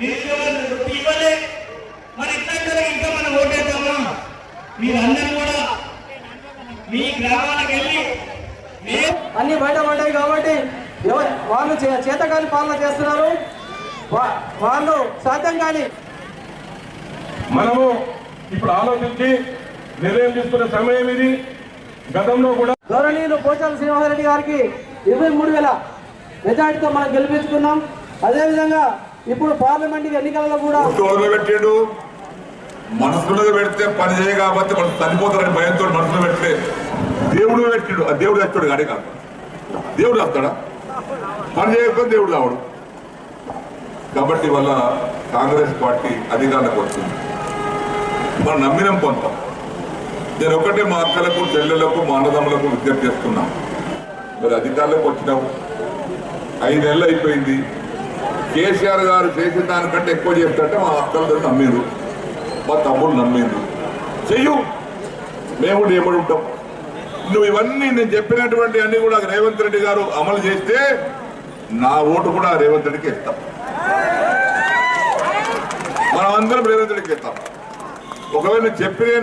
నిరుద్యోగులకు వృత్తి ఇవ్వలే. మరి ఇట్లా ఇంకా మనం ఓటేద్దామా? మీరందరూ కూడా మీ గ్రామాలకు వెళ్ళి మే- అన్ని బయట పడ్డాయి కాబట్టి వాళ్ళు చే- చేతకాని పాలన చేస్తున్నారు. వా- వాళ్ళు సాధ్యం కాని మనము ఇప్పుడు ఆలోచించి నిర్ణయం తీసుకునే సమయం ఇది. గతంలో కూడా గౌరవనీయులు పోచాల శ్రీనివాసరెడ్డి గారికి ఇరవై మూడు వేల మెజార్టీతో మనం గెలిపించుకున్నాం. అదేవిధంగా ఇప్పుడు పార్లమెంట్ ఎన్నికలలో కూడా ఓటు పెట్టాడు. మనసులో పెడితే పని చేయ కాబట్టి మనం చనిపోతారని భయంతో మనసులో పెడితే దేవుడు పెట్టాడు. ఆ దేవుడు తెచ్చాడు గాడే కాదు. దేవుడు వస్తాడా పని చేయకపోతే దేవుడు రావడు. కాబట్టి వల్ల కాంగ్రెస్ పార్టీ అధికారంలోకి వస్తుంది. మనం నమ్మినం కొంత. నేను ఒకటే మా అక్కలకు చెల్లెలకు మా అన్నదమ్ములకు విజ్ఞప్తి చేస్తున్నాను మరి అధికారంలోకి వచ్చినావు. ఐదు నెలలు అయిపోయింది. కేసీఆర్ గారు చేసిన దానికంటే ఎక్కువ చేస్తుంటే మా అక్కలు నమ్మిండ్రు. మా తమ్ముడు నమ్మిండ్రు. చెయ్యు. మేము కూడా ఏమడి ఉంటాం? నువ్వు ఇవన్నీ నేను చెప్పినటువంటి అన్ని కూడా రేవంత్ రెడ్డి గారు అమలు చేస్తే నా ఓటు కూడా రేవంత్ రెడ్డికి ఇస్తాం. మనం అందరం రేవంత్ రెడ్డికి ఇస్తాం. ఒకవేళ చెప్పిన